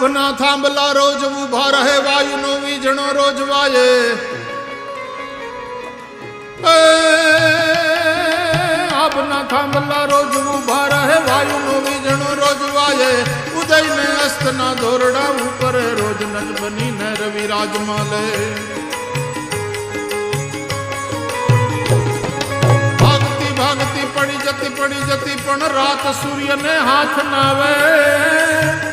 આભના થાંભલા રોજ ઊભા રહે વાયુનો વીજણો રોજ વાયે. આપના થાંભલા રોજ ઊભા રહે વાયુનો વીજણો રોજ વાયે. ઉદયને અસ્તના ધોરડા ઉપર રોજ નજ બનીને રવિ રાજમાલે ભાગતી ભાગતી પડી જતી પડી જતી પણ રાત સૂર્યને હાથ નાવે. કર્મ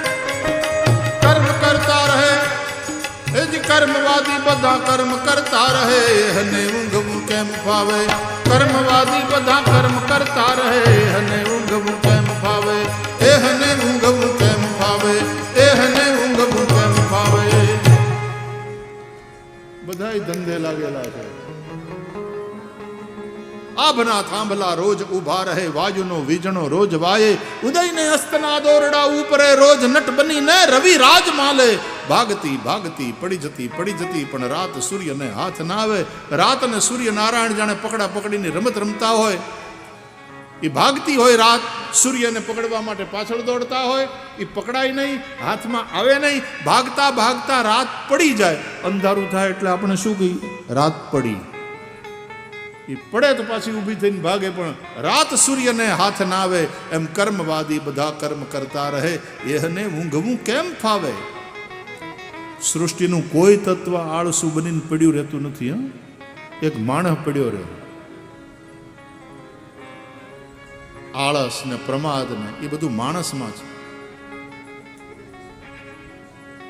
કર્મવાદી બધા કર્મ કરતા રહે અને ઊંઘવું કેમ ફાવે? કર્મવાદી બધા કર્મ કરતા રહે અને ઊંઘવું કેમ ફાવે? એ હને ઊંઘવું કેમ ફાવે? એ હને ઊંઘવું કેમ ફાવે? બધાય ધંધે લાગેલા છે. આભના થાંભલા રોજ ઊભા રહે વાયુનો વીજણો રોજ વાયે. ઉદયને અસ્તના દોરડા ઉપરે રોજ નટ બનીને રવિ રાજ માલે ભાગતી ભાગતી, પડી જતી પડી જતી, પણ રાત સૂર્યને હાથ ના આવે. રાત અને સૂર્ય નારાયણ જાણે પકડા પકડીની રમત રમતા હોય. એ ભાગતી હોય રાત, સૂર્યને પકડવા માટે પાછળ દોડતા હોય. એ પકડાય નહીં, હાથમાં આવે નહીં. ભાગતા ભાગતા રાત પડી જાય. અંધારું થાય એટલે આપણે શું કહીએ રાત પડી. એ પડે તો પાછી ઊભી થઈને ભાગે, પણ રાત સૂર્યને હાથ ના આવે. એમ કર્મવાદી બધા કર્મ કરતા રહે. એને ઊંઘવું કેમ ફાવે? સૃષ્ટિનું કોઈ તત્વ આળસું બનીને પડ્યું રહેતું નથી, હા? એક માણસ પડ્યો રહે આળસ ને પ્રમાદ ને એ બધું માણસમાં છે